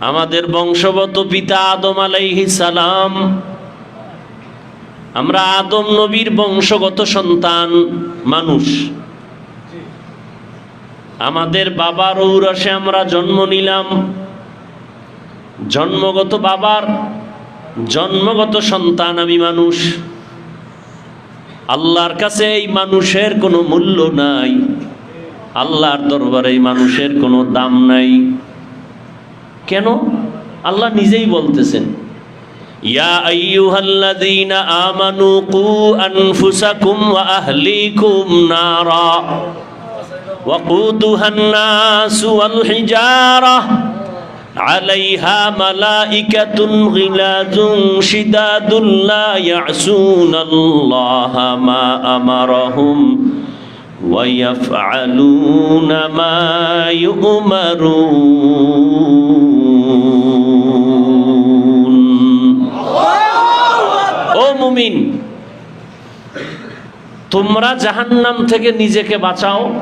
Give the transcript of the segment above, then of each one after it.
আমাদের বংশগত পিতা আদম আলাইহি সালাম। আমরা আদম নবীর বংশগত সন্তান, মানুষ। আমাদের বাবার ঔরসে আমরা জন্ম নিলাম। জন্মগত বাবার জন্মগত সন্তান আমি মানুষ। আল্লাহর কাছে এই মানুষের কোনো মূল্য নাই। আল্লাহর দরবারে এই মানুষের কোনো দাম নাই। কেন আল্লাহ নিজেই বলতেছেন ইয়া আইয়ুহাল্লাযীনা আমানু কু আনফুসাকুম ওয়া আহলিকুম নারা وقودها الناس والحجارة عليها ملائكة غلاظ شداد لا يعصون الله ما أمرهم ويفعلون ما يؤمرون মুমিন। তোমরা জাহান্নাম থেকে নিজেকে বাঁচাও,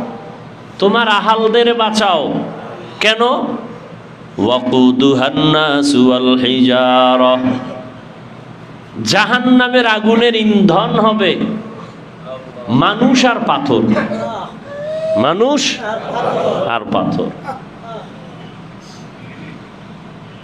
তোমার আহালদের বাঁচাও। কেন? জাহান্নামের আগুনের ইন্ধন হবে। মানুষ আর পাথর। মানুষ আর পাথর।